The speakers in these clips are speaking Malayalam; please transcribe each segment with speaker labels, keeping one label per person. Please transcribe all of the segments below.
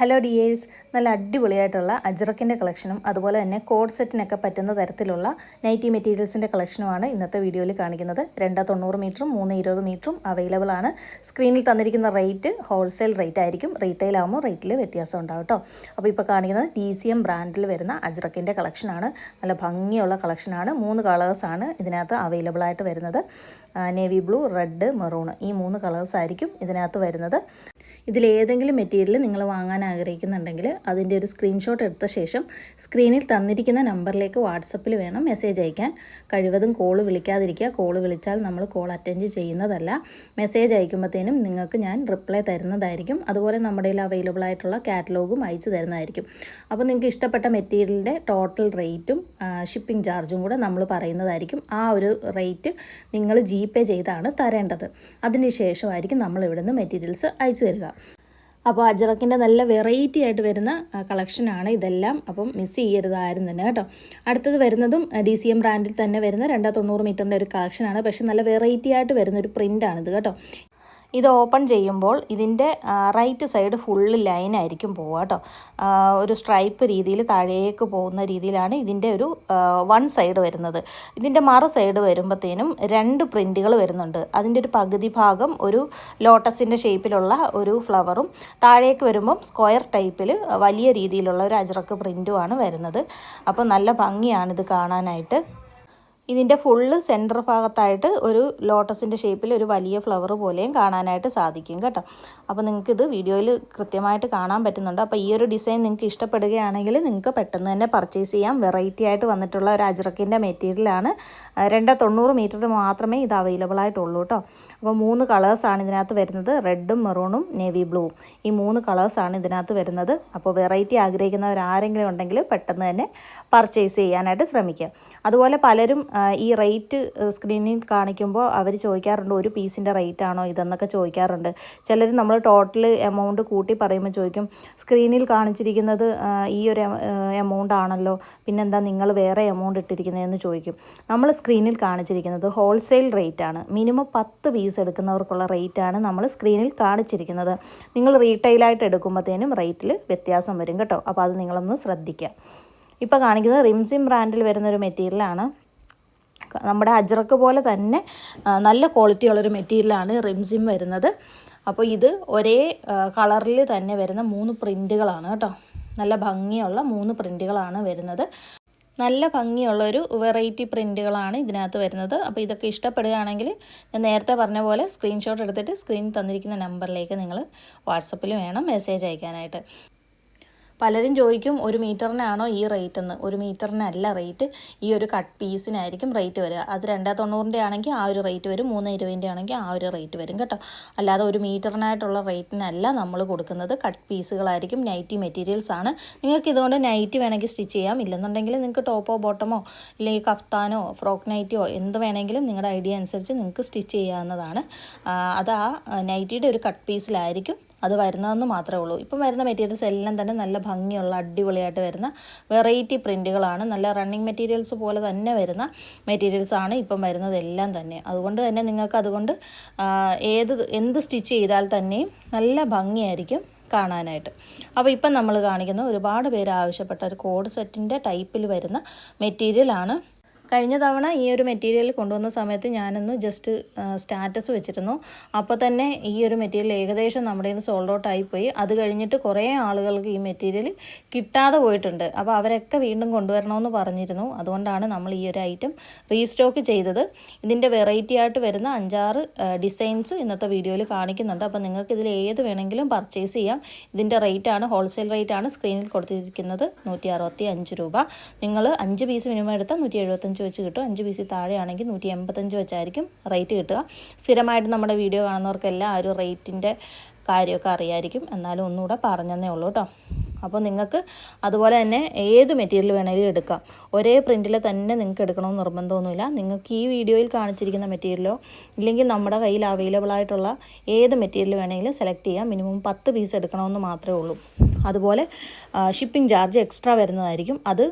Speaker 1: Hello dears. നല്ല അടിപൊളിയായിട്ടുള്ള അജ്രക്കിന്റെ കളക്ഷനും അതുപോലെ തന്നെ കോഡ് സെറ്റിനൊക്കെ പറ്റുന്ന തരത്തിലുള്ള നൈറ്റി മെറ്റീരിയൽസിന്റെ കളക്ഷനുമാണ് ഇന്നത്തെ വീഡിയോയിൽ കാണിക്കുന്നത്. രണ്ട് തൊണ്ണൂറ് മീറ്ററും മൂന്ന് ഇരുപത് മീറ്ററും അവൈലബിൾ ആണ്. സ്ക്രീനിൽ തന്നിരിക്കുന്ന റേറ്റ് ഹോൾസെയിൽ റേറ്റ് ആയിരിക്കും. റീറ്റെയിൽ ആകുമ്പോൾ റേറ്റിൽ വ്യത്യാസം ഉണ്ടാവും കേട്ടോ അപ്പോൾ ഇപ്പോൾ കാണിക്കുന്നത് ഡി സി എം ബ്രാൻഡിൽ വരുന്ന അജ്രക്കിന്റെ കളക്ഷനാണ്. നല്ല ഭംഗിയുള്ള കളക്ഷനാണ്. മൂന്ന് കളേഴ്സാണ് ഇതിനകത്ത് അവൈലബിൾ ആയിട്ട് വരുന്നത്. നേവി ബ്ലൂ റെഡ് മെറൂൺ ഈ മൂന്ന് കളേഴ്സ് ആയിരിക്കും ഇതിനകത്ത് വരുന്നത്. ഇതിലേതെങ്കിലും മെറ്റീരിയൽ നിങ്ങൾ വാങ്ങാൻ ആഗ്രഹിക്കുന്നുണ്ടെങ്കിൽ അതിന്റെ ഒരു സ്ക്രീൻഷോട്ട് എടുത്ത ശേഷം സ്ക്രീനിൽ തന്നിരിക്കുന്ന നമ്പറിലേക്ക് വാട്സപ്പിൽ വേണം മെസ്സേജ് അയക്കാൻ. കഴിവതും കോൾ വിളിക്കാതിരിക്കുക. കോൾ വിളിച്ചാൽ നമ്മൾ കോൾ അറ്റൻഡ് ചെയ്യുന്നതല്ല. മെസ്സേജ് അയക്കുമ്പോഴത്തേനും നിങ്ങൾക്ക് ഞാൻ റിപ്ലൈ തരുന്നതായിരിക്കും. അതുപോലെ നമ്മുടെ കയ്യിൽ അവൈലബിൾ ആയിട്ടുള്ള കാറ്റലോഗും അയച്ചു തരുന്നതായിരിക്കും. അപ്പോൾ നിങ്ങൾക്ക് ഇഷ്ടപ്പെട്ട മെറ്റീരിയലിന്റെ ടോട്ടൽ റേറ്റും ഷിപ്പിംഗ് ചാർജും കൂടെ നമ്മൾ പറയുന്നതായിരിക്കും. ആ ഒരു റേറ്റ് നിങ്ങൾ ജി പേ ചെയ്താണ് തരേണ്ടത്. അതിന് ശേഷമായിരിക്കും നമ്മൾ ഇവിടുന്ന് മെറ്റീരിയൽസ് അയച്ചു തരിക. അപ്പോൾ അജറക്കിന്റെ നല്ല വെറൈറ്റി ആയിട്ട് വരുന്ന കളക്ഷനാണ് ഇതെല്ലാം. അപ്പം മിസ് ചെയ്യരുത് ആരും തന്നെ കേട്ടോ. അടുത്തത് വരുന്നതും ഡി സി എം ബ്രാൻഡിൽ തന്നെ വരുന്ന രണ്ടാ തൊണ്ണൂറ് മീറ്ററിന്റെ ഒരു കളക്ഷനാണ് പക്ഷേ നല്ല വെറൈറ്റി ആയിട്ട് വരുന്ന ഒരു പ്രിന്റാണിത് കേട്ടോ. ഇത് ഓപ്പൺ ചെയ്യുമ്പോൾ ഇതിന്റെ റൈറ്റ് സൈഡ് ഫുള്ള് ലൈനായിരിക്കും പോവുക കേട്ടോ. ഒരു സ്ട്രൈപ്പ് രീതിയിൽ താഴേക്ക് പോകുന്ന രീതിയിലാണ് ഇതിന്റെ ഒരു വൺ സൈഡ് വരുന്നത്. ഇതിന്റെ മറ സൈഡ് വരുമ്പോഴത്തേനും രണ്ട് പ്രിന്റുകൾ വരുന്നുണ്ട്. അതിന്റെ ഒരു പകുതി ഭാഗം ഒരു ലോട്ടസിന്റെ ഷേപ്പിലുള്ള ഒരു ഫ്ലവറും താഴേക്ക് വരുമ്പം സ്ക്വയർ ടൈപ്പിൽ വലിയ രീതിയിലുള്ള ഒരു അജറക്ക് പ്രിന്റുമാണ് വരുന്നത്. അപ്പോൾ നല്ല ഭംഗിയാണ് ഇത് കാണാനായിട്ട്. ഇതിന്റെ ഫുള്ള് സെന്റർ ഭാഗത്തായിട്ട് ഒരു ലോട്ടസിന്റെ ഷേപ്പിൽ ഒരു വലിയ ഫ്ലവർ പോലെയും കാണാനായിട്ട് സാധിക്കും കേട്ടോ. അപ്പോൾ നിങ്ങൾക്ക് ഇത് വീഡിയോയിൽ കൃത്യമായിട്ട് കാണാൻ പറ്റുന്നുണ്ട്. അപ്പോൾ ഈ ഒരു ഡിസൈൻ നിങ്ങൾക്ക് ഇഷ്ടപ്പെടുകയാണെങ്കിൽ നിങ്ങൾക്ക് പെട്ടെന്ന് തന്നെ പർച്ചേസ് ചെയ്യാം. വെറൈറ്റി ആയിട്ട് വന്നിട്ടുള്ള ഒരു അജ്രക്കിന്റെ മെറ്റീരിയലാണ് രണ്ട് തൊണ്ണൂറ് മീറ്റർ മാത്രമേ ഇത് അവൈലബിൾ ആയിട്ടുള്ളൂ കേട്ടോ. അപ്പോൾ മൂന്ന് കളേഴ്സാണ് ഇതിനകത്ത് വരുന്നത്. റെഡും മെറൂണും നേവി ബ്ലൂവും ഈ മൂന്ന് കളേഴ്സാണ് ഇതിനകത്ത് വരുന്നത്. അപ്പോൾ വെറൈറ്റി ആഗ്രഹിക്കുന്നവർ ആരെങ്കിലും ഉണ്ടെങ്കിൽ പെട്ടെന്ന് തന്നെ പർച്ചേസ് ചെയ്യാനായിട്ട് ശ്രമിക്കുക അതുപോലെ പലരും ഈ റേറ്റ് സ്ക്രീനിൽ കാണിക്കുമ്പോൾ അവർ ചോദിക്കാറുണ്ട് ഒരു പീസിന്റെ റേറ്റ് ആണോ ഇതെന്നൊക്കെ ചോദിക്കാറുണ്ട്. ചിലർ നമ്മൾ ടോട്ടൽ എമൗണ്ട് കൂട്ടി പറയുമ്പോൾ ചോദിക്കും സ്ക്രീനിൽ കാണിച്ചിരിക്കുന്നത് ഈ ഒരു എമൗണ്ട് ആണല്ലോ പിന്നെന്താ നിങ്ങൾ വേറെ എമൗണ്ട് ഇട്ടിരിക്കുന്നതെന്ന് ചോദിക്കും. നമ്മൾ സ്ക്രീനിൽ കാണിച്ചിരിക്കുന്നത് ഹോൾസെയിൽ റേറ്റ് ആണ്. മിനിമം പത്ത് പീസ് എടുക്കുന്നവർക്കുള്ള റേറ്റ് ആണ് നമ്മൾ സ്ക്രീനിൽ കാണിച്ചിരിക്കുന്നത്. നിങ്ങൾ റീറ്റെയിലായിട്ട് എടുക്കുമ്പോഴത്തേനും റേറ്റിൽ വ്യത്യാസം വരും കേട്ടോ. അപ്പോൾ അത് നിങ്ങളൊന്ന് ശ്രദ്ധിക്കുക ഇപ്പോൾ കാണിക്കുന്നത് റിംസിം ബ്രാൻഡിൽ വരുന്നൊരു മെറ്റീരിയലാണ് നമ്മുടെ അജ്രക്ക് പോലെ തന്നെ നല്ല ക്വാളിറ്റി ഉള്ളൊരു മെറ്റീരിയലാണ് റിംസിം വരുന്നത്. അപ്പോൾ ഇത് ഒരേ കളറിൽ തന്നെ വരുന്ന മൂന്ന് പ്രിന്റുകളാണ് കേട്ടോ. നല്ല ഭംഗിയുള്ള മൂന്ന് പ്രിന്റുകളാണ് വരുന്നത്. നല്ല ഭംഗിയുള്ളൊരു വെറൈറ്റി പ്രിന്റുകളാണ് ഇതിനകത്ത് വരുന്നത്. അപ്പോൾ ഇതൊക്കെ ഇഷ്ടപ്പെടുകയാണെങ്കിൽ ഞാൻ നേരത്തെ പറഞ്ഞ പോലെ സ്ക്രീൻഷോട്ട് എടുത്തിട്ട് സ്ക്രീനിൽ തന്നിരിക്കുന്ന നമ്പറിലേക്ക് നിങ്ങൾ വാട്സപ്പിൽ വേണം മെസ്സേജ് അയക്കാനായിട്ട്. പലരും ചോദിക്കും ഒരു മീറ്ററിനാണോ ഈ റേറ്റ് എന്ന് ഒരു മീറ്ററിനല്ല റേറ്റ്. ഈ ഒരു കട്ട് പീസിനായിരിക്കും റേറ്റ് വരിക. അത് രണ്ടാ തൊണ്ണൂറിന്റെ ആണെങ്കിൽ ആ ഒരു റേറ്റ് വരും. മൂന്ന് ഇരുപതിന്റെ ആണെങ്കിൽ ആ ഒരു റേറ്റ് വരും കേട്ടോ. അല്ലാതെ ഒരു മീറ്ററിനായിട്ടുള്ള റേറ്റിനല്ല നമ്മൾ കൊടുക്കുന്നത്. കട്ട് പീസുകളായിരിക്കും നൈറ്റി മെറ്റീരിയൽസ് ആണ്. നിങ്ങൾക്ക് ഇതുകൊണ്ട് നൈറ്റ് വേണമെങ്കിൽ സ്റ്റിച്ച് ചെയ്യാം. ഇല്ലെന്നുണ്ടെങ്കിൽ നിങ്ങൾക്ക് ടോപ്പോ ബോട്ടമോ ഇല്ലെങ്കിൽ കഫ്താനോ ഫ്രോക്ക് നൈറ്റിയോ എന്ത് വേണമെങ്കിലും നിങ്ങളുടെ ഐഡിയ അനുസരിച്ച് നിങ്ങൾക്ക് സ്റ്റിച്ച് ചെയ്യാവുന്നതാണ്. അത് ആ നൈറ്റിയുടെ ഒരു കട്ട് പീസിലായിരിക്കും. അത് വരുന്നതെന്ന് മാത്രമേ ഉള്ളൂ. ഇപ്പം വരുന്ന മെറ്റീരിയൽസ് എല്ലാം തന്നെ നല്ല ഭംഗിയുള്ള അടിപൊളിയായിട്ട് വരുന്ന വെറൈറ്റി പ്രിന്റുകളാണ് നല്ല റണ്ണിങ് മെറ്റീരിയൽസ് പോലെ തന്നെ വരുന്ന മെറ്റീരിയൽസ് ആണ് ഇപ്പം വരുന്നതെല്ലാം തന്നെ. അതുകൊണ്ട് തന്നെ നിങ്ങൾക്ക് അതുകൊണ്ട് ഏത് എന്ത് സ്റ്റിച്ച് ചെയ്താൽ തന്നെയും നല്ല ഭംഗിയായിരിക്കും കാണാനായിട്ട്. അപ്പോൾ ഇപ്പം നമ്മൾ കാണിക്കുന്ന ഒരുപാട് പേര് ആവശ്യപ്പെട്ട ഒരു കോഡ് സെറ്റിന്റെ ടൈപ്പിൽ വരുന്ന മെറ്റീരിയലാണ് കഴിഞ്ഞ തവണ ഈ ഒരു മെറ്റീരിയൽ കൊണ്ടുവന്ന സമയത്ത് ഞാനൊന്ന് ജസ്റ്റ് സ്റ്റാറ്റസ് വെച്ചിരുന്നു. അപ്പോൾ തന്നെ ഈ ഒരു മെറ്റീരിയൽ ഏകദേശം നമ്മുടെ നിന്ന് സോൾഡ് ഔട്ട് ആയിപ്പോയി അത് കഴിഞ്ഞിട്ട് കുറേ ആളുകൾക്ക് ഈ മെറ്റീരിയൽ കിട്ടാതെ പോയിട്ടുണ്ട്. അപ്പോൾ അവരൊക്കെ വീണ്ടും കൊണ്ടുവരണമെന്ന് പറഞ്ഞിരുന്നു. അതുകൊണ്ടാണ് നമ്മൾ ഈ ഒരു ഐറ്റം റീസ്റ്റോക്ക് ചെയ്തത്. ഇതിന്റെ വെറൈറ്റി ആയിട്ട് വരുന്ന അഞ്ചാറ് ഡിസൈൻസ് ഇന്നത്തെ വീഡിയോയിൽ കാണിക്കുന്നുണ്ട്. അപ്പോൾ നിങ്ങൾക്ക് ഇതിൽ ഏത് വേണമെങ്കിലും പർച്ചേസ് ചെയ്യാം. ഇതിന്റെ ആണ് ഹോൾസെയിൽ റേറ്റ് ആണ്. സ്ക്രീനിൽ കൊടുത്തിരിക്കുന്നത് നൂറ്റി രൂപ. നിങ്ങൾ അഞ്ച് പീസ് മിനിമം എടുത്താൽ നൂറ്റി വെച്ച് കിട്ടും. അഞ്ച് പീസിൽ താഴെയാണെങ്കിൽ നൂറ്റി എൺപത്തഞ്ച് വെച്ചായിരിക്കും റേറ്റ് കിട്ടുക. സ്ഥിരമായിട്ട് നമ്മുടെ വീഡിയോ കാണുന്നവർക്കെല്ലാം ആ ഒരു റേറ്റിന്റെ കാര്യമൊക്കെ അറിയായിരിക്കും. എന്നാലും ഒന്നുകൂടെ പറഞ്ഞതേ ഉള്ളൂ കേട്ടോ അപ്പോൾ നിങ്ങൾക്ക് അതുപോലെ തന്നെ ഏത് മെറ്റീരിയൽ വേണമെങ്കിലും എടുക്കാം. ഒരേ പ്രിന്റിൽ തന്നെ നിങ്ങൾക്ക് എടുക്കണമെന്ന് നിർബന്ധമൊന്നുമില്ല. നിങ്ങൾക്ക് ഈ വീഡിയോയിൽ കാണിച്ചിരിക്കുന്ന മെറ്റീരിയലോ ഇല്ലെങ്കിൽ നമ്മുടെ കയ്യിൽ അവൈലബിൾ ആയിട്ടുള്ള ഏത് മെറ്റീരിയൽ വേണമെങ്കിലും സെലക്ട് ചെയ്യാം. മിനിമം പത്ത് പീസ് എടുക്കണമെന്ന് മാത്രമേ ഉള്ളൂ. അതുപോലെ ഷിപ്പിംഗ് ചാർജ് എക്സ്ട്രാ വരുന്നതായിരിക്കും. അത്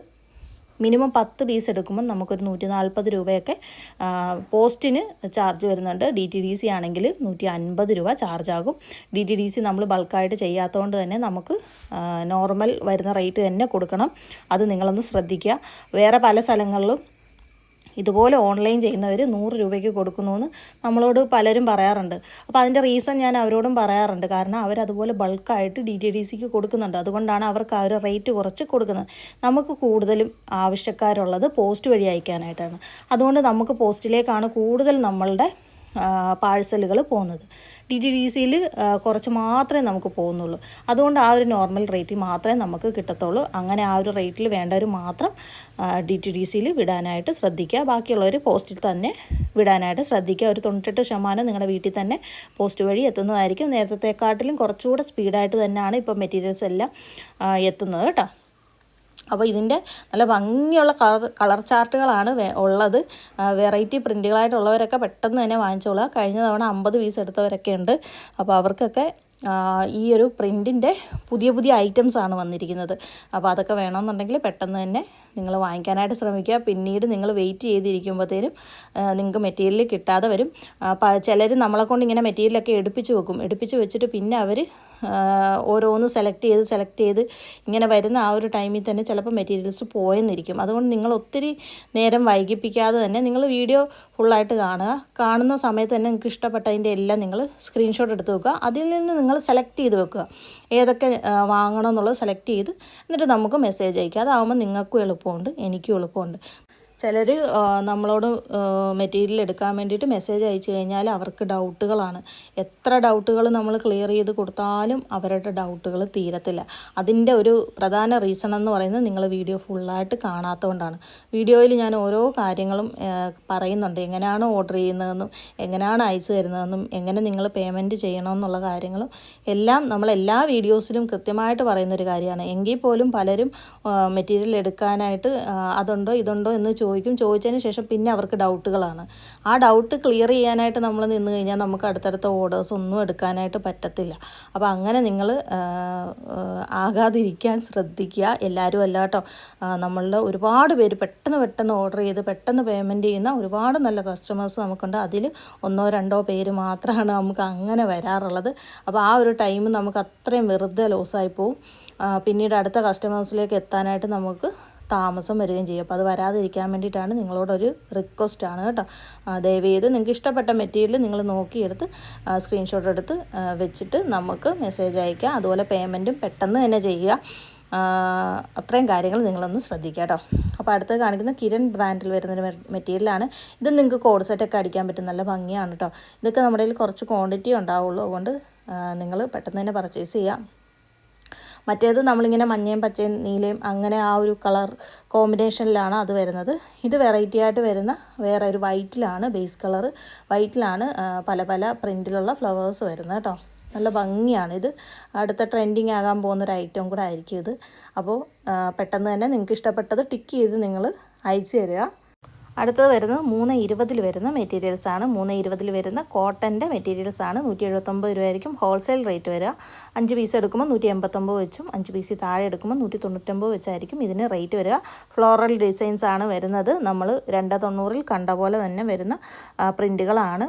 Speaker 1: മിനിമം പത്ത് പീസ് എടുക്കുമ്പോൾ നമുക്കൊരു നൂറ്റി നാൽപ്പത് രൂപയൊക്കെ പോസ്റ്റിന് ചാർജ് വരുന്നുണ്ട്. ഡി ടി ഡി സി ആണെങ്കിൽ നൂറ്റി അൻപത് രൂപ ചാർജ് ആകും ഡി ടി ഡി സി നമ്മൾ ബൾക്കായിട്ട് ചെയ്യാത്തതുകൊണ്ട് തന്നെ നമുക്ക് നോർമൽ വരുന്ന റേറ്റ് തന്നെ കൊടുക്കണം. അത് നിങ്ങളൊന്ന് ശ്രദ്ധിക്കുക. വേറെ പല സ്ഥലങ്ങളിലും ഇതുപോലെ ഓൺലൈൻ ചെയ്യുന്നവർ നൂറ് രൂപയ്ക്ക് കൊടുക്കുന്നു എന്ന് നമ്മളോട് പലരും പറയാറുണ്ട്. അപ്പോൾ അതിന്റെ റീസൺ ഞാൻ അവരോടും പറയാറുണ്ട്. കാരണം അവരതുപോലെ ബൾക്കായിട്ട് ഡി ടി ഡി സിക്ക് കൊടുക്കുന്നുണ്ട്. അതുകൊണ്ടാണ് അവർക്ക് ആ ഒരു റേറ്റ് കുറച്ച് കൊടുക്കുന്നത്. നമുക്ക് കൂടുതലും ആവശ്യക്കാരുള്ളത് പോസ്റ്റ് വഴി അയക്കാനായിട്ടാണ്. അതുകൊണ്ട് നമുക്ക് പോസ്റ്റിലേക്കാണ് കൂടുതൽ നമ്മളുടെ പാഴ്സലുകൾ പോകുന്നത്. ഡി ടി ഡി സിയിൽ കുറച്ച് മാത്രമേ നമുക്ക് പോകുന്നുള്ളൂ. അതുകൊണ്ട് ആ ഒരു നോർമൽ റേറ്റിൽ മാത്രമേ നമുക്ക് കിട്ടത്തുള്ളൂ. അങ്ങനെ ആ ഒരു റേറ്റിൽ വേണ്ടവർ മാത്രം ഡി ടി ഡി സിയിൽ വിടാനായിട്ട് ശ്രദ്ധിക്കുക. ബാക്കിയുള്ളവർ പോസ്റ്റിൽ തന്നെ വിടാനായിട്ട് ശ്രദ്ധിക്കുക. ഒരു തൊണ്ണൂറ്റെട്ട് ശതമാനം നിങ്ങളുടെ വീട്ടിൽ തന്നെ പോസ്റ്റ് വഴി എത്തുന്നതായിരിക്കും. നേരത്തെക്കാട്ടിലും കുറച്ചുകൂടെ സ്പീഡായിട്ട് തന്നെയാണ് ഇപ്പോൾ മെറ്റീരിയൽസ് എല്ലാം എത്തുന്നത് കേട്ടോ. അപ്പോൾ ഇതിന്റെ നല്ല ഭംഗിയുള്ള കളർ കളർ ചാർട്ടുകളാണ് ഉള്ളത്. വെറൈറ്റി പ്രിന്റുകളായിട്ടുള്ളവരൊക്കെ പെട്ടെന്ന് തന്നെ വാങ്ങിച്ചോളുക. കഴിഞ്ഞ തവണ അമ്പത് പീസ് എടുത്തവരൊക്കെ ഉണ്ട്. അപ്പോൾ അവർക്കൊക്കെ ഈ ഒരു പ്രിന്റിന്റെ പുതിയ പുതിയ ഐറ്റംസ് ആണ് വന്നിരിക്കുന്നത്. അപ്പോൾ അതൊക്കെ വേണമെന്നുണ്ടെങ്കിൽ പെട്ടെന്ന് തന്നെ നിങ്ങൾ വാങ്ങിക്കാനായിട്ട് ശ്രമിക്കുക. പിന്നീട് നിങ്ങൾ വെയിറ്റ് ചെയ്തിരിക്കുമ്പോഴത്തേനും നിങ്ങൾക്ക് മെറ്റീരിയൽ കിട്ടാതെ വരും. ചിലർ നമ്മളെ കൊണ്ട് ഇങ്ങനെ മെറ്റീരിയലൊക്കെ എടുപ്പിച്ച് വെക്കും. എടുപ്പിച്ച് വെച്ചിട്ട് പിന്നെ അവർ ഓരോന്ന് സെലക്ട് ചെയ്ത് സെലക്ട് ചെയ്ത് ഇങ്ങനെ വരുന്ന ആ ഒരു ടൈമിൽ തന്നെ ചിലപ്പോൾ മെറ്റീരിയൽസ് പോയെന്നിരിക്കും. അതുകൊണ്ട് നിങ്ങൾ ഒത്തിരി നേരം വൈകിപ്പിക്കാതെ തന്നെ നിങ്ങൾ വീഡിയോ ഫുള്ളായിട്ട് കാണുക. കാണുന്ന സമയത്ത് തന്നെ നിങ്ങൾക്ക് ഇഷ്ടപ്പെട്ടതിന്റെ എല്ലാം നിങ്ങൾ സ്ക്രീൻഷോട്ട് എടുത്ത് വെക്കുക. അതിൽ നിന്ന് നിങ്ങൾ സെലക്ട് ചെയ്ത് വെക്കുക. ഏതൊക്കെ വാങ്ങണമെന്നുള്ളത് സെലക്ട് ചെയ്ത് എന്നിട്ട് നമുക്ക് മെസ്സേജ് അയക്കുക. അതാവുമ്പോൾ നിങ്ങൾക്കും എളുപ്പമുണ്ട് എനിക്കും എളുപ്പമുണ്ട്. ചിലർ നമ്മളോട് മെറ്റീരിയൽ എടുക്കാൻ വേണ്ടിയിട്ട് മെസ്സേജ് അയച്ചു കഴിഞ്ഞാൽ അവർക്ക് ഡൗട്ടുകളാണ്. എത്ര ഡൗട്ടുകൾ നമ്മൾ ക്ലിയർ ചെയ്ത് കൊടുത്താലും അവരുടെ ഡൗട്ടുകൾ തീരത്തില്ല. അതിന്റെ ഒരു പ്രധാന റീസൺ എന്ന് പറയുന്നത് നിങ്ങൾ വീഡിയോ ഫുള്ളായിട്ട് കാണാത്തതുകൊണ്ടാണ്. വീഡിയോയിൽ ഞാൻ ഓരോ കാര്യങ്ങളും പറയുന്നുണ്ട്. എങ്ങനെയാണ് ഓർഡർ ചെയ്യുന്നതെന്നും എങ്ങനെയാണ് അയച്ചു തരുന്നതെന്നും എങ്ങനെ നിങ്ങൾ പേയ്മെന്റ് ചെയ്യണമെന്നുള്ള കാര്യങ്ങളും എല്ലാം നമ്മൾ എല്ലാ വീഡിയോസിലും കൃത്യമായിട്ട് പറയുന്നൊരു കാര്യമാണ്. എങ്കിൽ പോലും പലരും മെറ്റീരിയൽ എടുക്കാനായിട്ട് അതുണ്ടോ ഇതുണ്ടോ എന്ന് ചോദിക്കും. ചോദിച്ചതിന് ശേഷം പിന്നെ അവർക്ക് ഡൗട്ടുകളാണ്. ആ ഡൗട്ട് ക്ലിയർ ചെയ്യാനായിട്ട് നമ്മൾ നിന്ന് കഴിഞ്ഞാൽ നമുക്ക് അടുത്തടുത്ത ഓർഡേഴ്സ് ഒന്നും എടുക്കാനായിട്ട് പറ്റത്തില്ല. അപ്പോൾ അങ്ങനെ നിങ്ങൾ ആകാതിരിക്കാൻ ശ്രദ്ധിക്കുക. എല്ലാവരും അല്ല കേട്ടോ. ഒരുപാട് പേര് പെട്ടെന്ന് പെട്ടെന്ന് ഓർഡർ ചെയ്ത് പെട്ടെന്ന് പേയ്മെന്റ് ചെയ്യുന്ന ഒരുപാട് നല്ല കസ്റ്റമേഴ്സ് നമുക്കുണ്ട്. അതിൽ ഒന്നോ രണ്ടോ പേര് മാത്രമാണ് നമുക്ക് അങ്ങനെ വരാറുള്ളത്. അപ്പോൾ ആ ഒരു ടൈം നമുക്ക് അത്രയും വെറുതെ ലോസായി പോവും. പിന്നീട് അടുത്ത കസ്റ്റമേഴ്സിലേക്ക് എത്താനായിട്ട് നമുക്ക് താമസം വരികയും ചെയ്യും. അപ്പോൾ അത് വരാതിരിക്കാൻ വേണ്ടിയിട്ടാണ് നിങ്ങളോടൊരു റിക്വസ്റ്റാണ് കേട്ടോ. ആ, ദയവ് ചെയ്ത് നിങ്ങൾക്ക് ഇഷ്ടപ്പെട്ട മെറ്റീരിയൽ നിങ്ങൾ നോക്കിയെടുത്ത് സ്ക്രീൻഷോട്ട് എടുത്ത് വെച്ചിട്ട് നമുക്ക് മെസ്സേജ് അയക്കുക അതുപോലെ പേയ്മെന്റും പെട്ടെന്ന് തന്നെ ചെയ്യുക. അത്രയും കാര്യങ്ങൾ നിങ്ങളൊന്ന് ശ്രദ്ധിക്കുക കേട്ടോ. അപ്പോൾ അടുത്ത് കാണിക്കുന്ന കിരൺ ബ്രാൻഡിൽ വരുന്നൊരു മെറ്റീരിയലാണ് ഇത് നിങ്ങൾക്ക് കോഡ് സെറ്റൊക്കെ അടിക്കാൻ പറ്റും. നല്ല ഭംഗിയാണ് കേട്ടോ. ഇതൊക്കെ നമ്മുടെ കയ്യിൽ കുറച്ച് ക്വാണ്ടിറ്റി ഉണ്ടാവുള്ളൂ. അതുകൊണ്ട് നിങ്ങൾ പെട്ടെന്ന് തന്നെ പർച്ചേസ് ചെയ്യാം. മറ്റേത് നമ്മളിങ്ങനെ മഞ്ഞയും പച്ചയും നീലയും അങ്ങനെ ആ ഒരു കളർ കോമ്പിനേഷനിലാണ് അത് വരുന്നത്. ഇത് വെറൈറ്റി ആയിട്ട് വരുന്ന വേറെ ഒരു വൈറ്റിലാണ് ബേസ് കളർ വൈറ്റിലാണ് പല പല പ്രിന്റിലുള്ള ഫ്ലവേഴ്സ് വരുന്നത് കേട്ടോ. നല്ല ഭംഗിയാണ് ഇത്. അടുത്ത ട്രെൻഡിങ് ആകാൻ പോകുന്ന ഒരു ഐറ്റം കൂടെ ആയിരിക്കും ഇത്. അപ്പോൾ പെട്ടെന്ന് തന്നെ നിങ്ങൾക്ക് ഇഷ്ടപ്പെട്ടത് ടിക്ക് ചെയ്ത് നിങ്ങൾ അയച്ചു തരിക. അടുത്തത് വരുന്നത് മൂന്ന് ഇരുപതിൽ വരുന്ന മെറ്റീരിയൽസ് ആണ്. മൂന്ന് ഇരുപതിൽ വരുന്ന കോട്ടന്റെ മെറ്റീരിയൽസ് ആണ്. നൂറ്റി എഴുപത്തൊമ്പത് രൂപയായിരിക്കും ഹോൾസെയിൽ റേറ്റ് വരിക. അഞ്ച് പീസ് എടുക്കുമ്പോൾ നൂറ്റി എൺപത്തൊമ്പത് വെച്ചും അഞ്ച് പീസ് താഴെ എടുക്കുമ്പോൾ നൂറ്റി തൊണ്ണൂറ്റൊമ്പത് വെച്ചായിരിക്കും ഇതിന് റേറ്റ് വരിക. ഫ്ലോറൽ ഡിസൈൻസ് ആണ് വരുന്നത്. നമ്മൾ രണ്ട് തൊണ്ണൂറിൽ കണ്ട പോലെ തന്നെ വരുന്ന പ്രിന്റുകളാണ്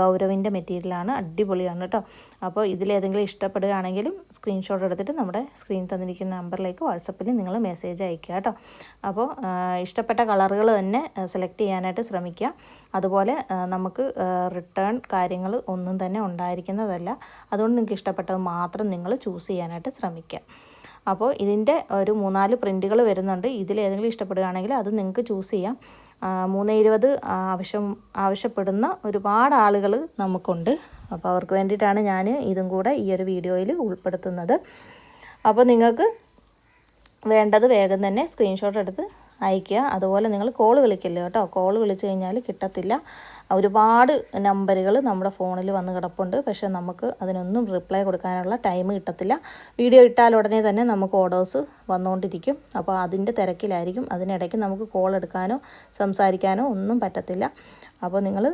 Speaker 1: ഗൗരവിന്റെ മെറ്റീരിയലാണ് അടിപൊളിയാണ് കേട്ടോ. അപ്പോൾ ഇതിലേതെങ്കിലും ഇഷ്ടപ്പെടുകയാണെങ്കിലും സ്ക്രീൻഷോട്ട് എടുത്തിട്ട് നമ്മുടെ സ്ക്രീൻ തന്നിരിക്കുന്ന നമ്പറിലേക്ക് വാട്സപ്പിൽ നിങ്ങൾ മെസ്സേജ് അയക്കുക കേട്ടോ. അപ്പോൾ ഇഷ്ടപ്പെട്ട കളറുകൾ തന്നെ സെലക്ട് ചെയ്യാനായിട്ട് ശ്രമിക്കുക. അതുപോലെ നമുക്ക് റിട്ടേൺ കാര്യങ്ങൾ ഒന്നും തന്നെ ഉണ്ടായിരിക്കുന്നതല്ല. അതുകൊണ്ട് നിങ്ങൾക്ക് ഇഷ്ടപ്പെട്ടത് മാത്രം നിങ്ങൾ ചൂസ് ചെയ്യാനായിട്ട് ശ്രമിക്കുക. അപ്പോൾ ഇതിന്റെ ഒരു മൂന്നാൽ പ്രിന്റുകൾ വരുന്നുണ്ട്. ഇതിലേതെങ്കിലും ഇഷ്ടപ്പെടുകയാണെങ്കിൽ അത് നിങ്ങൾക്ക് ചൂസ് ചെയ്യാം. മൂന്ന് ഇരുപത് ആവശ്യം ആവശ്യപ്പെടുന്ന ഒരുപാട് ആളുകൾ നമുക്കുണ്ട്. അപ്പോൾ അവർക്ക് വേണ്ടിയിട്ടാണ് ഞാൻ ഇതും കൂടെ ഈ ഒരു വീഡിയോയിൽ ഉൾപ്പെടുത്തുന്നത്. അപ്പോൾ നിങ്ങൾക്ക് വേണ്ടത് വേഗം തന്നെ സ്ക്രീൻഷോട്ട് എടുത്ത് അയയ്ക്കുക. അതുപോലെ നിങ്ങൾ കോൾ വിളിക്കില്ല കേട്ടോ. കോൾ വിളിച്ചു കഴിഞ്ഞാൽ കിട്ടത്തില്ല. ഒരുപാട് നമ്പറുകൾ നമ്മുടെ ഫോണിൽ വന്ന് കിടപ്പുണ്ട്. പക്ഷേ നമുക്ക് അതിനൊന്നും റിപ്ലൈ കൊടുക്കാനുള്ള ടൈം കിട്ടത്തില്ല. വീഡിയോ ഇട്ടാൽ ഉടനെ തന്നെ നമുക്ക് ഓർഡേഴ്സ് വന്നുകൊണ്ടിരിക്കും അപ്പോൾ അതിന്റെ തിരക്കിലായിരിക്കും. അതിനിടയ്ക്ക് നമുക്ക് കോൾ എടുക്കാനോ സംസാരിക്കാനോ ഒന്നും പറ്റത്തില്ല. അപ്പോൾ നിങ്ങൾ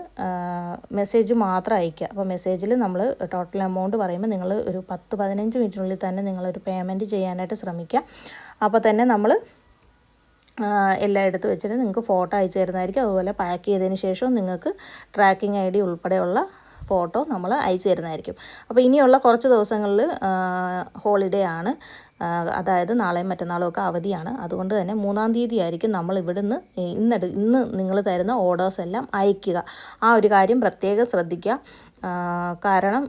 Speaker 1: മെസ്സേജ് മാത്രം അയയ്ക്കുക. അപ്പോൾ മെസ്സേജിൽ നമ്മൾ ടോട്ടൽ എമൗണ്ട് പറയുമ്പോൾ നിങ്ങൾ ഒരു പത്ത് പതിനഞ്ച് മിനിറ്റിനുള്ളിൽ തന്നെ നിങ്ങളൊരു പേയ്മെന്റ് ചെയ്യാനായിട്ട് ശ്രമിക്കുക. അപ്പോൾ തന്നെ നമ്മൾ എല്ലാം എടുത്ത് വെച്ചിട്ട് നിങ്ങൾക്ക് ഫോട്ടോ അയച്ചു തരുന്നതായിരിക്കും. അതുപോലെ പാക്ക് ചെയ്തതിന് ശേഷവും നിങ്ങൾക്ക് ട്രാക്കിംഗ് ഐ ഡി ഉൾപ്പെടെയുള്ള ഫോട്ടോ നമ്മൾ അയച്ചു തരുന്നതായിരിക്കും. അപ്പോൾ ഇനിയുള്ള കുറച്ച് ദിവസങ്ങളിൽ ഹോളിഡേ ആണ്. അതായത് നാളെയും മറ്റന്നാളും ഒക്കെ അവധിയാണ്. അതുകൊണ്ട് തന്നെ മൂന്നാം തീയതി ആയിരിക്കും നമ്മൾ ഇവിടുന്ന് ഇന്നെടു ഇന്ന് നിങ്ങൾ തരുന്ന ഓർഡേഴ്സ് എല്ലാം അയക്കുക. ആ ഒരു കാര്യം പ്രത്യേകം ശ്രദ്ധിക്കുക. കാരണം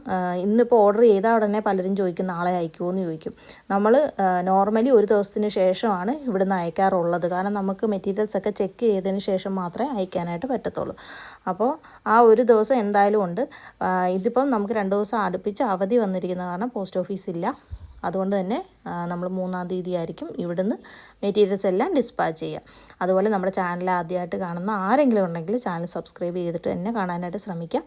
Speaker 1: ഇന്നിപ്പോൾ ഓർഡർ ചെയ്താൽ ഉടനെ പലരും ചോദിക്കും നാളെ അയക്കുമോ എന്ന് ചോദിക്കും നമ്മൾ നോർമലി ഒരു ദിവസത്തിന് ശേഷമാണ് ഇവിടുന്ന് അയക്കാറുള്ളത്. കാരണം നമുക്ക് മെറ്റീരിയൽസ് ഒക്കെ ചെക്ക് ചെയ്തതിന് ശേഷം മാത്രമേ അയക്കാനായിട്ട് പറ്റത്തുള്ളൂ. അപ്പോൾ ആ ഒരു ദിവസം എന്തായാലും ഉണ്ട്. ഇതിപ്പം നമുക്ക് രണ്ട് ദിവസം അടുപ്പിച്ച് അവധി വന്നിരിക്കുന്ന കാരണം പോസ്റ്റ് ഓഫീസ് ഇല്ല. അതുകൊണ്ട് തന്നെ നമ്മൾ മൂന്നാം തീയതി ആയിരിക്കും ഇവിടുന്ന് മെറ്റീരിയൽസ് എല്ലാം ഡിസ്പാച്ച് ചെയ്യുക അതുപോലെ നമ്മുടെ ചാനൽ ആദ്യമായിട്ട് കാണുന്ന ആരെങ്കിലും ഉണ്ടെങ്കിൽ ചാനൽ സബ്സ്ക്രൈബ് ചെയ്തിട്ട് തന്നെ കാണാനായിട്ട് ശ്രമിക്കുക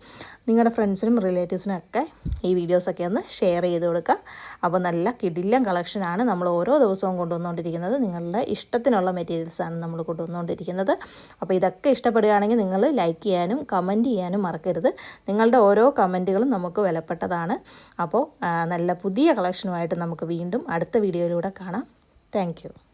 Speaker 1: നിങ്ങളുടെ ഫ്രണ്ട്സിനും റിലേറ്റീവ്സിനും ഒക്കെ ഈ വീഡിയോസൊക്കെ ഒന്ന് ഷെയർ ചെയ്ത് കൊടുക്കുക. അപ്പോൾ നല്ല കിടിലം കളക്ഷനാണ് നമ്മൾ ഓരോ ദിവസവും കൊണ്ടുവന്നുകൊണ്ടിരിക്കുന്നത്. നിങ്ങളുടെ ഇഷ്ടത്തിനുള്ള മെറ്റീരിയൽസാണ് നമ്മൾ കൊണ്ടുവന്നുകൊണ്ടിരിക്കുന്നത്. അപ്പോൾ ഇതൊക്കെ ഇഷ്ടപ്പെടുകയാണെങ്കിൽ നിങ്ങൾ ലൈക്ക് ചെയ്യാനും കമന്റ് ചെയ്യാനും മറക്കരുത്. നിങ്ങളുടെ ഓരോ കമന്റുകളും നമുക്ക് വിലപ്പെട്ടതാണ്. അപ്പോൾ നല്ല പുതിയ കളക്ഷനുമായിട്ട് നമുക്ക് വീണ്ടും അടുത്ത വീഡിയോയിലൂടെ കാണാം. താങ്ക്